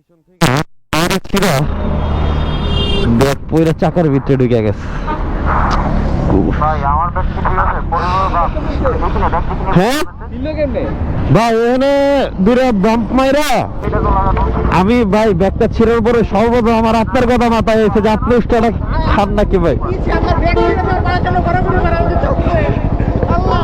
ছিল। ব্যাগ পয়রা চাকার ভিতরে ঢুকে গেছে। ভাই এখানে হ্যাঁ? দূরে বাম্প মাইরা লাগানো আমি ভাই ব্যাগটা ছিঁড়ার পরে সর্বপ্রথম আমার আপনার কথা মাথায় এসে যে আপনি উষ্টাটা খান নাকি ভাই আমার ব্যাগ ছিল না পড়াশোনা করে করে করে আমাকে চোখ করে আল্লাহ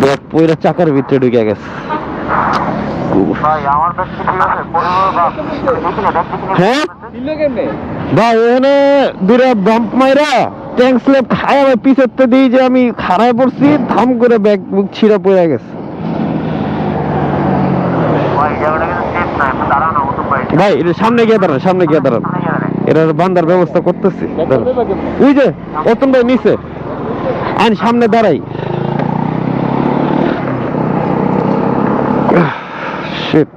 ব্যাগ পয়রা চাকার ভিতরে ঢুকে গেছে। ভাই এখানে হ্যাঁ? দূরে বাম্প মাইরা ট্যাঙ্ক স্ল্যাপ খায় আমার পিছের দিই যে আমি খাড়ায় পড়ছি ধাম করে ব্যাগ বুক ছিঁড়া পড়ে গেছে। ভাই এটা সামনে গিয়ে দাঁড়ান সামনে গিয়ে দাঁড়ান। এটার বান্দার ব্যবস্থা করতেছি। ওই যে অতন ভাই নিচে। আইন সামনে দাঁড়াই। শিট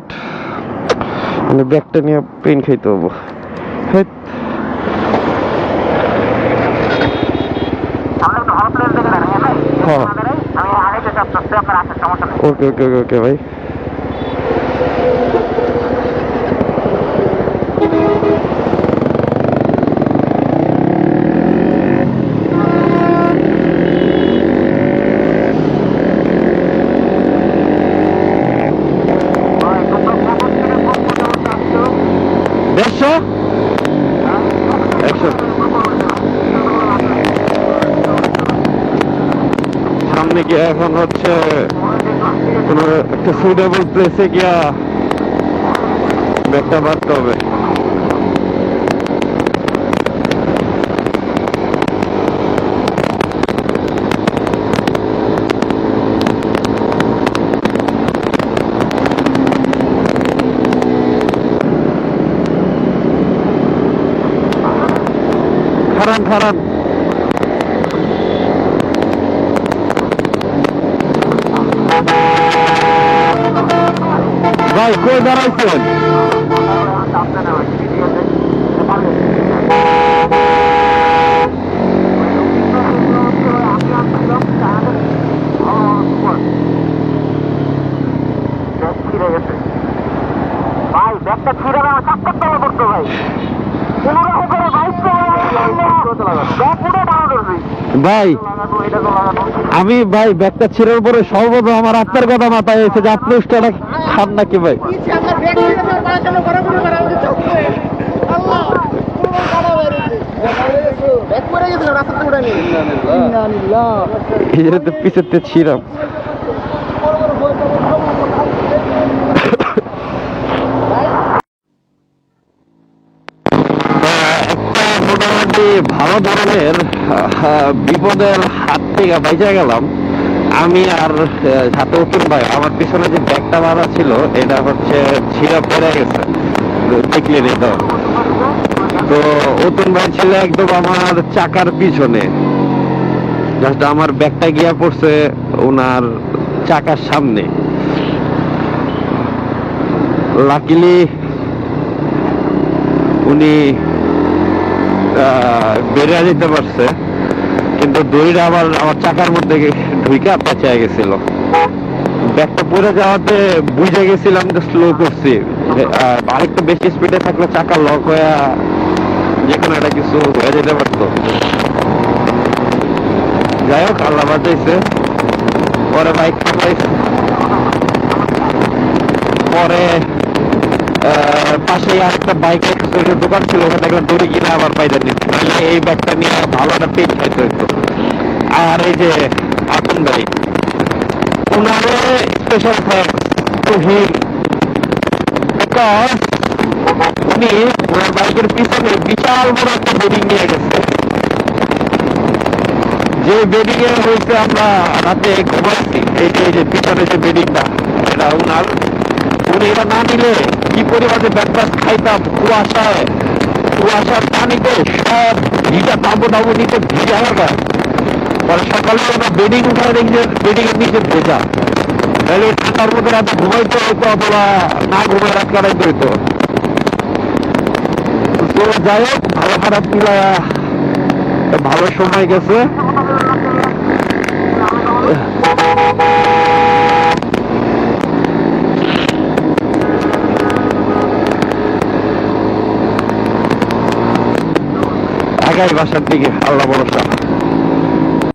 মানে ব্যাগটা নিয়ে পেন খাইতে হব। হ্যাঁ। ওকে ওকে ওকে ওকে ভাই। দেড়শো একশো। সামনে গিয়ে এখন হচ্ছে কোনো একটা সুইটেবল প্লেসে গিয়া ব্যাগটা বাড়তে হবে। খারান খারান ভাই কই দাঁড়াইছেন? ভাই ব্যাগটা ছিঁড়ে আমার চাক্কর তলা করতো ভাই কোনোরকম করে বাইক ব্যাগ পুরো টানা ধরছি ভাই আমি ভাই ব্যাগটা ছেড়ে পরে সর্বপ্রথম আমার আত্মার কথা মাথায় এসে যে আপনি উষ্টাটা খান নাকি ভাই? নিচে আমার ব্যাগ ছিল না পড়াশোনা করে করে করে আমাকে চোখ করে আল্লাহ পুরো কাটা বেরিয়েছে ব্যাগ পড়ে গেছিল রাস্তাতে উড়ে নিয়ে এই যে পিছের তে ছিঁড়াম একটা মোটামুটি ভালো ধরনের বিপদের হাত থেকে বাইচা গেলাম। আমি আর সাথে উত্তর ভাই, আমার পিছনে যে ব্যাগটা মারা ছিল, এটা হচ্ছে ছিঁড়া পড়ে গেছে। দেখলে রে তো। তো অতুন ভাই ছিল একদম আমার চাকার পিছনে। জাস্ট আমার ব্যাগটা গিয়া পড়ছে ওনার চাকার সামনে। লাকিলি উনি বেরিয়ে যেতে পারছে। কিন্তু দড়িটা আবার আমার চাকার মধ্যে ঢুইকা পেঁচায় গেছিল। ব্যাগটা পড়ে যাওয়াতে বুঝে গেছিলাম যে স্লো করছি। আরেকটু বেশি স্পিডে থাকলে চাকা লক হয়ে যে কোনো একটা কিছু হয়ে যেতে পারতো। যাই হোক, আল্লাহ বাঁচাইছে পরে বাইক পরে পাশেই আরেকটা বাইক দোকান ছিল, ওখানে দেখলাম দড়ি কিনে আবার পাইতে নিচ্ছে এই ব্যাগটা নিয়ে ভালো একটা পেট খাইতে হইতো। আর এই যে আপন ভাই, ওনারে special thanks to him because উনি ওনার বাইকের পিছনে বিশাল বড় একটা বোর্ডিং নিয়ে গেছে। যে বেডিং এ হয়েছে আমরা রাতে ঘুমাচ্ছি, এই যে পিছনে যে বেডিংটা এটা উনার উনি এটা না নিলে কি পরিমাণে ব্যাকবাস খাইতাম কুয়াশায়? কুয়াশার পানিতে সব ভিজা তাবু তাবু নিতে ভিজা যায় পরে সকালে আমরা বেডিং উঠায় দেখি বেডিং এর নিচে ভেজা। তাহলে ঠান্ডার মধ্যে রাতে ঘুমাইতে হইতো, অথবা না ঘুমায় রাত কাটাইতে হইতো? তো যাই হোক, ভালো খারাপ ভালো সময় গেছে। আগাই বাসার দিকে আল্লাহ ভরসা